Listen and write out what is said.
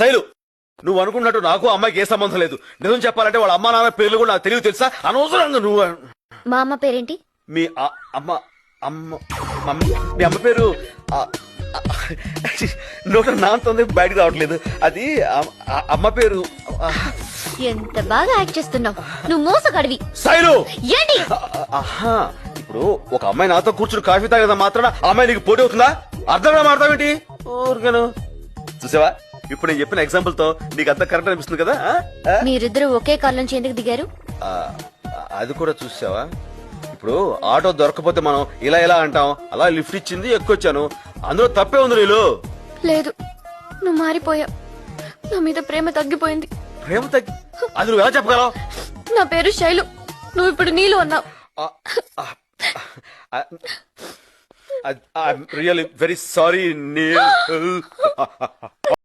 శైలు నువ్వు అనుకున్నట్టు నాకు అమ్మాయికి ఏ సంబంధం లేదు. నిజం చెప్పాలంటే వాళ్ళ అమ్మా నాన్న పేర్లు కూడా నాకు తెలియదు తెలుసా? అనవసరంగా నువ్వు మా అమ్మ పేరేంటి? మీ అమ్మ అమ్మ మీ అమ్మ పేరు నోట నాంతుంది బయటకు రావట్లేదు. అది అమ్మ పేరు ఎంత బాగా యాక్ట్ చేస్తున్నావు. నువ్వు మోసగాడివి. శైలు! ఏంటి? ఆహా ఇప్పుడు ఒక అమ్మాయి నాతో కూర్చుని కాఫీ తాగేదా మాత్రాన ఆ అమ్మాయి నీకు పోటీ అవుతుందా? అర్థం మాడతావేంటి ఊరికను. చూసావా? ఇప్పుడు నేను చెప్పిన ఎగ్జాంపుల్తో నీకు అంత కరెక్ట్ అనిపిస్తుంది కదా ఆ? ఆ? మీరిద్దరూ ఒకే కార్ నుంచి ఎందుకు దిగారు? ఆ, అది కూడా చూసావా? ఇప్పుడు ఆటో దొరకపోతే మనం ఇలా ఇలా అంటాం? అలా లిఫ్ట్ ఇచ్చింది ఎక్కువచ్చాను. అందులో తప్పే ఉంది నీళ్ళు లేదు. నువ్వు మారిపోయావు. నా మీద ప్రేమ తగ్గిపోయింది. ప్రేమ తగ్గి అది నువ్వు ఎలా చెప్పగలవు? నా పేరు శైలు. నువ్వు ఇప్పుడు నీళ్ళు అన్నావు రియల్లీ వెరీ సారీ నీల్.